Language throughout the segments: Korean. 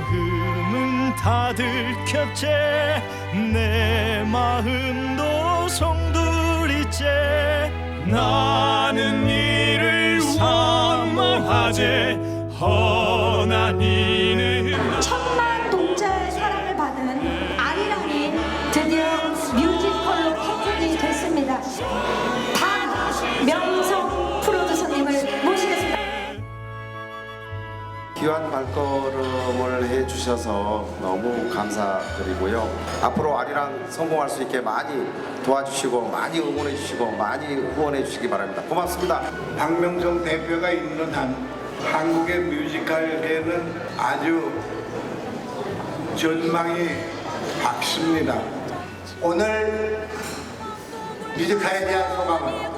마음은 다 들켰제 내 마음도 송두리째. 나는 이를 사모하제 허나 이는 귀한 발걸음을 해주셔서 너무 감사드리고요. 앞으로 아리랑 성공할 수 있게 많이 도와주시고 많이 응원해 주시고 많이 후원해 주시기 바랍니다. 고맙습니다. 박명성 대표가 있는 한 한국의 뮤지컬계는 아주 전망이 밝습니다. 오늘 뮤지컬에 대한 소감은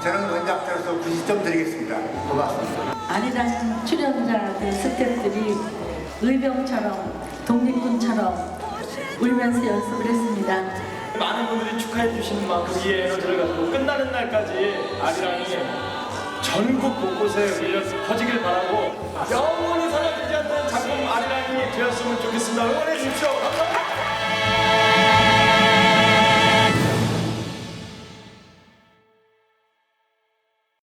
저는 원작자로서 90점 드리겠습니다. 고맙습니다. 아리랑 출연자들 스태프들이 의병처럼 독립군처럼 울면서 연습을 했습니다. 많은 분들이 축하해 주시는 만큼 이 에너지를 가지고 끝나는 날까지 아리랑이 전국 곳곳에 울려 퍼지길 바라고 영원히 사라지지 않는 작품 아리랑이 되었으면 좋겠습니다. 응원해 주십시오. 감사합니다.